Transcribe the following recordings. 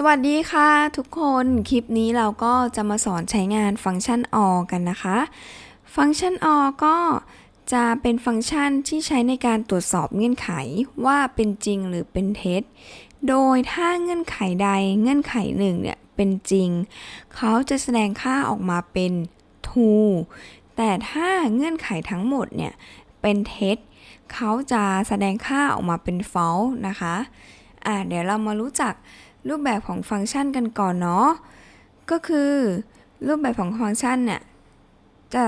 สวัสดีค่ะทุกคนคลิปนี้เราก็จะมาสอนใช้งานฟังก์ชัน OR กันนะคะ ฟังก์ชัน OR ก็จะเป็นฟังก์ชันที่ใช้ในการตรวจสอบเงื่อนไขว่าเป็นจริงหรือเป็นเท็จ โดยถ้าเงื่อนไขใดเงื่อนไขหนึ่งเนี่ยเป็นจริง เขาจะแสดงค่าออกมาเป็น true แต่ถ้าเงื่อนไขทั้งหมดเนี่ยเป็นเท็จ เขาจะแสดงค่าออกมาเป็น false นะคะอ่าเดี๋ยวเรามารู้จัก รูปแบบของฟังก์ชันกันก่อนเนาะ ก็คือ รูปแบบของฟังก์ชันเนี่ยจะ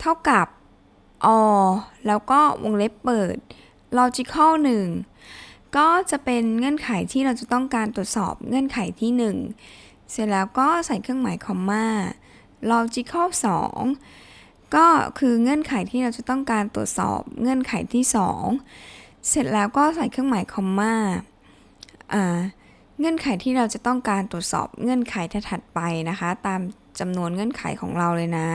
เท่ากับ or แล้วก็วงเล็บเปิด logical 1 ก็จะเป็นเงื่อนไขที่เราจะต้องการตรวจสอบเงื่อนไขที่ 1 เสร็จแล้วก็ใส่เครื่องหมายคอมมา logical 2 ก็คือเงื่อนไขที่เราจะต้องการตรวจสอบเงื่อนไขที่ 2 เสร็จแล้วก็ใส่เครื่องหมายคอมมา อ่า เงื่อนไขที่เราจะต้องการตรวจสอบเงื่อนไขถัดไปนะคะ ตามจำนวนเงื่อนไขของเราเลยนะ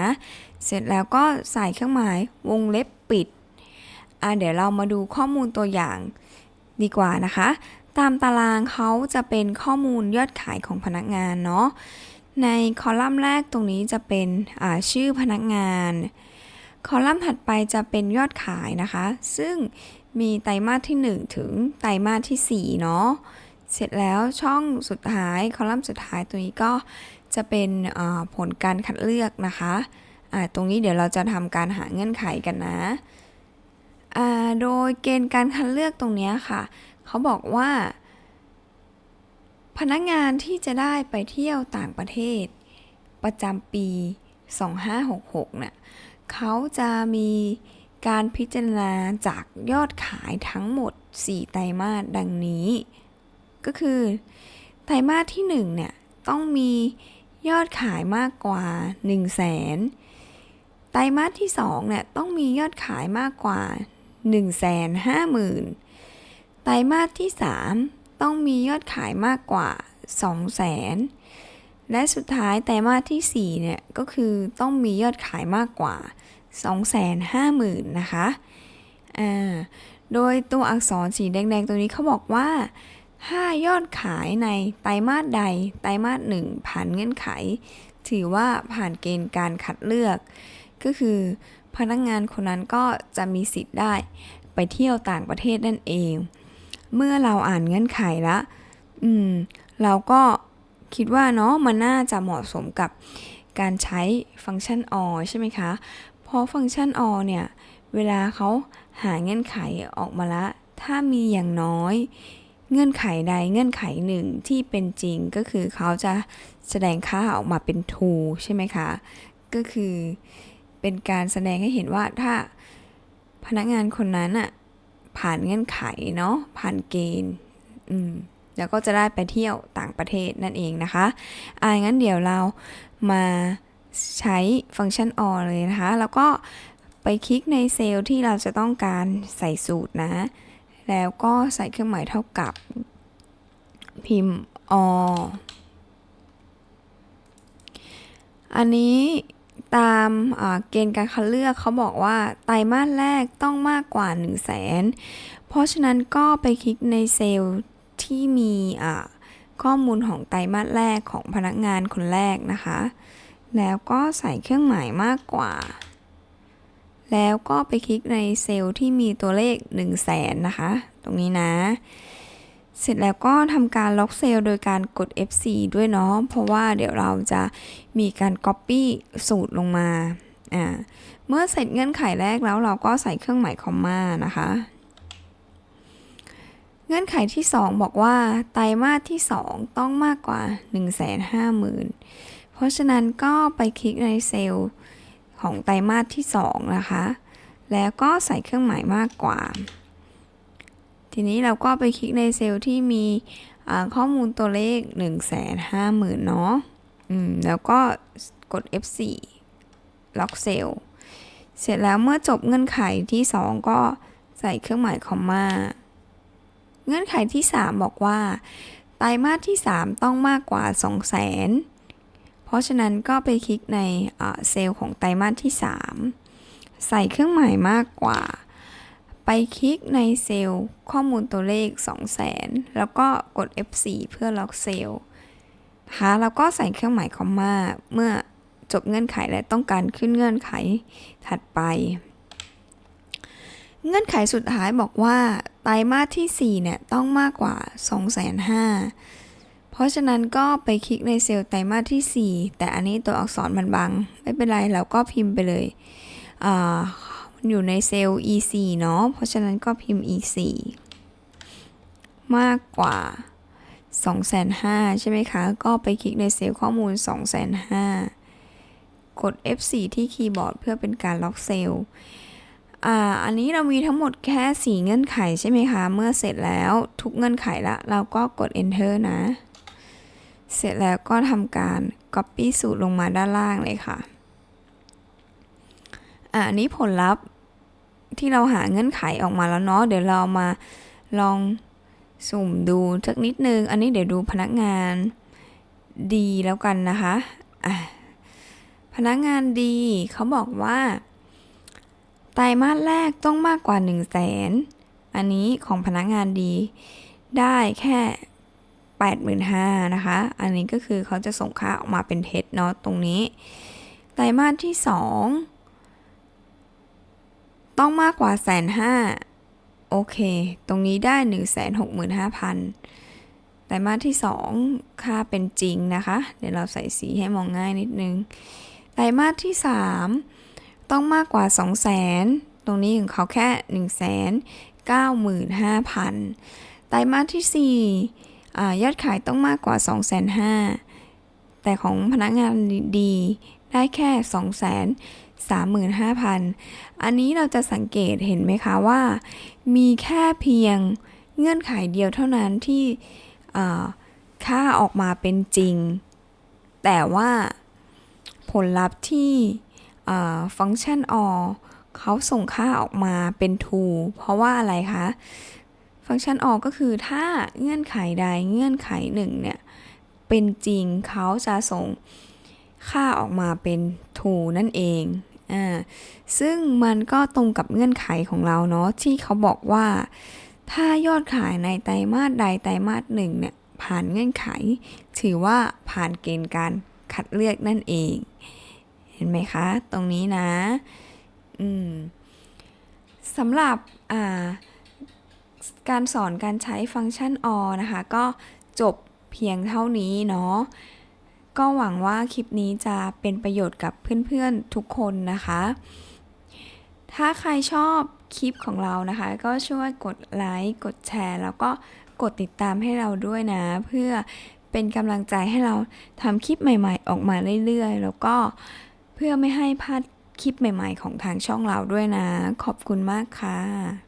เสร็จแล้วก็ใส่เครื่องหมายวงเล็บปิดอ่าเดี๋ยวเรามาดูข้อมูลตัวอย่างดีกว่านะคะ ตามตารางเขาจะเป็นข้อมูลยอดขายของพนักงานเนาะในคอลัมน์แรกตรงนี้จะเป็นชื่อพนักงาน คอลัมน์ถัดไปจะเป็นยอดขายนะคะ ซึ่งมีไตรมาสที่ 1 ถึงไตรมาสที่4เนาะ เสร็จแล้วช่องสุดท้ายคอลัมน์สุดท้ายตัวนี้ก็จะเป็นผลการคัดเลือกนะคะตรงนี้เดี๋ยวเราจะทำการหาเงื่อนไขกันนะโดยเกณฑ์การคัดเลือกตรงนี้ค่ะ เขาบอกว่า พนักงานที่จะได้ไปเที่ยวต่างประเทศ ประจำปี 2566เนี่ยเขาจะมีการพิจารณาจากยอดขายทั้งหมด 4 ไตรมาสดังนี้ ก็คือไตรมาสที่1เนี่ยต้องมียอดขายมากกว่า 1 0 0 0 0แสนไตรมาสที่2เนี่ยต้องมียอดขายมากกว่า 1 5 0 0 0 0ไตรมาสที่ 3 ต้องมียอดขายมากกว่า 2 0 0 0 0 0 และสุดท้ายไตรมาสที่4เนี่ยก็คือต้องมียอดขายมากกว่า 250,000 นะคะ อ่า โดยตัวอักษรสีแดงๆ ตัวนี้เขาบอกว่า ถ้ายอดขายในไตรมาสใด ไตรมาสหนึ่งผ่านเงื่อนไข ถือว่าผ่านเกณฑ์การคัดเลือก ก็คือพนักงงานคนนั้นก็จะมีสิทธิ์ได้ไปเที่ยวต่างประเทศนั่นเอง เมื่อเราอ่านเงื่อนไขแล้วอืม เราก็คิดว่าเนาะมันน่าจะเหมาะสมกับการใช้ฟังก์ชัน or ใช่ไหมคะ เพราะฟังก์ชัน or เนี่ย เวลาเขาหาเงื่อนไขออกมาละ ถ้ามีอย่างน้อย เงื่อนไขใดเงื่อนไขหนึ่งที่เป็นจริงก็คือเขาจะแสดงค่าออกมาเป็น true ใช่ไหมคะ ก็คือเป็นการแสดงให้เห็นว่าถ้าพนักงานคนนั้นอะผ่านเงื่อนไขเนาะผ่านเกณฑ์อืมแล้วก็จะได้ไปเที่ยวต่างประเทศนั่นเองนะคะอ่างั้นเดี๋ยวเรามาใช้ฟังก์ชัน or เลยนะคะ แล้วก็ไปคลิกในเซลล์ที่เราจะต้องการใส่สูตรนะ แล้วก็ใส่เครื่องหมายเท่ากับ พิมพ์ออันนี้ตามเกณฑ์การคัดเลือกเขาบอกว่าไตรมาสแรกต้องมากกว่า 1 0 0 0 0แสนเพราะฉะนั้นก็ไปคลิกในเซลล์ที่มีข้อมูลของไตรมาสแรกของพนักงานคนแรกนะคะ แล้วก็ใส่เครื่องหมายมากกว่า แล้วก็ไปคลิกในเซลล์ที่มีตัวเลข 1 0 0 0 0แสนนะคะ ตรงนี้นะ เสร็จแล้วก็ทำการล็อกเซลล์โดยการกด F4 ด้วยเนาะ เพราะว่าเดี๋ยวเราจะมีการ Copy สูตรลงมา อ่า เมื่อเสร็จเงื่อนไขแรกแล้วเราก็ใส่เครื่องหมายคอมมานะคะ เงื่อนไขที่ 2 บอกว่าไตรมาสที่ 2 ต้องมากกว่า 150,000 เพราะฉะนั้นก็ไปคลิกในเซลล์ ของไตรมาสที่ 2 นะคะ แล้วก็ใส่เครื่องหมายมากกว่า ทีนี้เราก็ไปคลิกในเซลล์ที่มีข้อมูลตัวเลข 1 5 0 0 0 0เนาะอืมแล้วก็กด F4 ล็อกเซลล์ เสร็จแล้วเมื่อจบเงื่อนไขที่ 2 ก็ใส่เครื่องหมายคอมมา เงื่อนไขที่ 3 บอกว่า ไตรมาสที่ 3 ต้องมากกว่า 2 0 0 0 0 0 เพราะฉะนั้นก็ไปคลิกในเซลล์ของไตรมาสที่ 3 ใส่เครื่องหมายมากกว่า ไปคลิกในเซลล์ข้อมูลตัวเลข 200,000 แล้วก็กด F4 เพื่อล็อกเซลล์นะคะแล้วก็ใส่เครื่องหมายคอมมาเมื่อจบเงื่อนไขและต้องการขึ้นเงื่อนไขถัดไป เงื่อนไขสุดท้ายบอกว่าไตรมาสที่ 4 เนี่ย ต้องมากกว่า 2,500 เพราะฉะนั้นก็ไปคลิกในเซลล์ไตรมาสที่ 4 แต่อันนี้ตัวอักษรมันบัง ไม่เป็นไรเราก็พิมพ์ไปเลยมันอยู่ในเซลล์ E4 เนาะ เพราะฉะนั้นก็พิมพ์ E4 มากกว่า 2,500ใช่ไหมคะ ก็ไปคลิกในเซลล์ข้อมูล 2,500กด F4 ที่คีย์บอร์ดเพื่อเป็นการล็อกเซลล์อันนี้เรามีทั้งหมดแค่ 4 เงื่อนไขใช่ไหมคะ เมื่อเสร็จแล้วทุกเงื่อนไขละ เราก็กด enter นะ เสร็จแล้วก็ทำการ copy สูตรลงมาด้านล่างเลยค่ะ อ่าอันนี้ผลลัพธ์ที่เราหาเงื่อนไขออกมาแล้วเนาะ เดี๋ยวเรามาลองสุ่มดูสักนิดนึง อันนี้เดี๋ยวดูพนักงานดีแล้วกันนะคะ อะ พนักงานดีเขาบอกว่าไตรมาสแรกต้องมากกว่า 1 0 0 0 0แสนอันนี้ของพนักงานดีได้แค่ 85,000นะคะ อันนี้ก็คือเขาจะส่งค่าออกมาเป็นเท็จเนาะตรงนี้ ไตรมาสที่ 2 ต้องมากกว่าแสนห้าโอเค ตรงนี้ได้ 165,000ไตรมาสที่ 2 ค่าเป็นจริงนะคะ เดี๋ยวเราใส่สีให้มองง่ายนิดนึง ไตรมาสที่ 3 ต้องมากกว่า 2 0 0 0 0 0 ตรงนี้ของเขาแค่ 1 9 5 0 0 0ไตรมาสที่4อ่ ยอดขายต้องมากกว่า 2 5 0 0 0แต่ของพนักงานดีได้แค่ 2 3 5 0 0 0 อันนี้เราจะสังเกตเห็นไหมคะว่า มีแค่เพียงเงื่อนไขเดียวเท่านั้นที่ค่าออกมาเป็นจริง แต่ว่าผลลัพธ์ที่ฟังก์ชัน or เขาส่งค่าออกมาเป็น true เพราะว่าอะไรคะ ฟังก์ชัน or ก็คือถ้าเงื่อนไขใดเงื่อนไขหนึ่งเนี่ย เป็นจริงเขาจะส่งค่าออกมาเป็น true นั่นเองอ่าซึ่งมันก็ตรงกับเงื่อนไขของเราเนาะที่เขาบอกว่า ถ้ายอดขายในไตรมาสใดไตรมาสหนึ่งเนี่ยผ่านเงื่อนไข ถือว่าผ่านเกณฑ์การคัดเลือกนั่นเอง เห็นไหมคะ ตรงนี้นะ อืมสำหรับอ่า การสอนการใช้ฟังก์ชัน or นะคะ ก็จบเพียงเท่านี้เนาะก็หวังว่าคลิปนี้จะเป็นประโยชน์กับเพื่อนๆทุกคนนะคะ ถ้าใครชอบคลิปของเรานะคะ ก็ช่วยกดไลค์กดแชร์ แล้วก็กดติดตามให้เราด้วยนะ เพื่อเป็นกำลังใจให้เราทำคลิปใหม่ๆ ออกมาเรื่อยๆ แล้วก็เพื่อไม่ให้พลาดคลิปใหม่ๆ ของทางช่องเราด้วยนะ ขอบคุณมากค่ะ